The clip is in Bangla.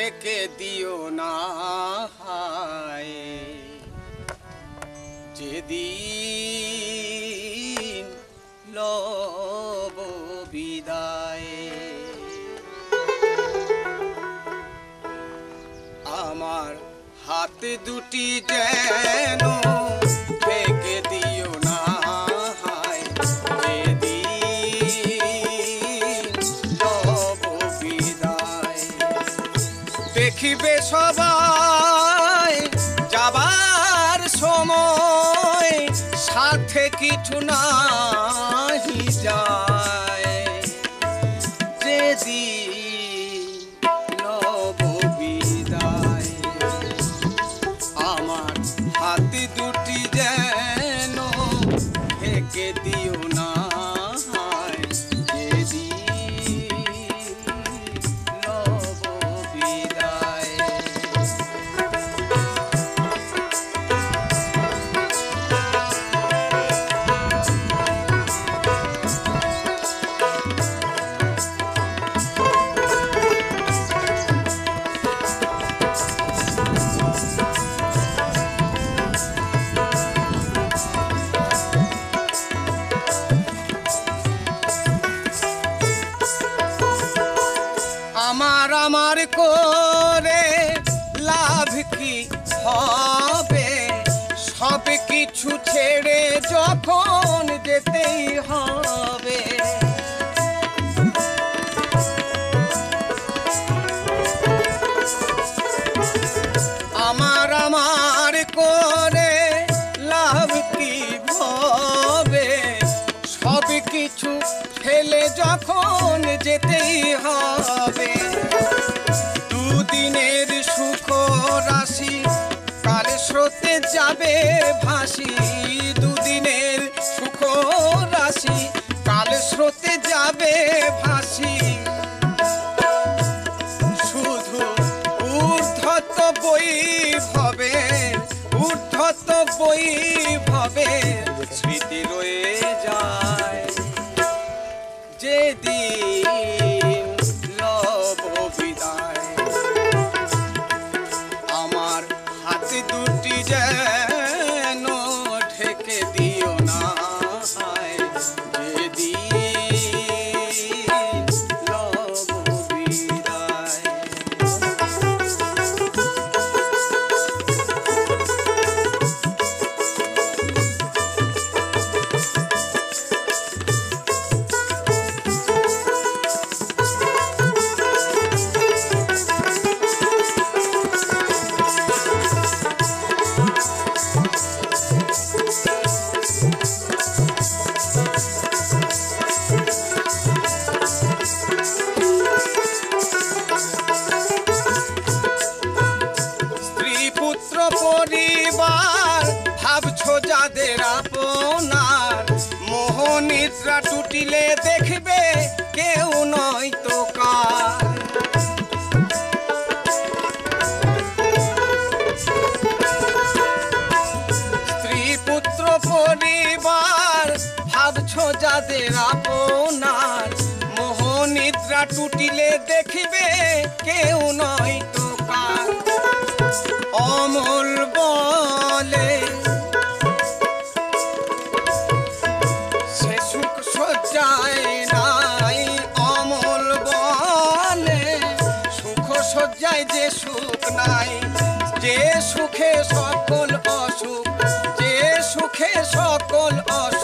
ঠেকে দিও না হায়। যেদিন লব বিদায় আমার হাত দুটি যেন দেখিবে সবাই যাবার সময় সাথে কিছু না যায়। আমার করে লাভ কি হবে? সব কিছু ছেড়ে যখন যেতেই হবে। আমার আমার করে লাভ কি হবে? সব কিছু ফেলে যখন যেতেই হবে। যাবে ভাসি দুদিনের সুখ রাশি কাল স্রোতে যাবে ভাসি শুধু ঊর্ধ্বত বই ভবে ঊর্ধ্বত বই ভবে পুত্র পরিবার ভাবছ যাদের আপনার? মোহনিদ্রা টুটিলে দেখবে কেউ নয় তো কার? স্ত্রী পুত্র পরিবার, ভাবছ যাদের আপনার? মোহনিদ্রা টুটিলে দেখবে কেউ নয় অমল বলে। সে সুখ সজ্জায় নাই অমল বলে। সুখ সজ্জায় যে সুখ নাই, যে সুখে সকল অসুখ, যে সুখে সকল অসুখ।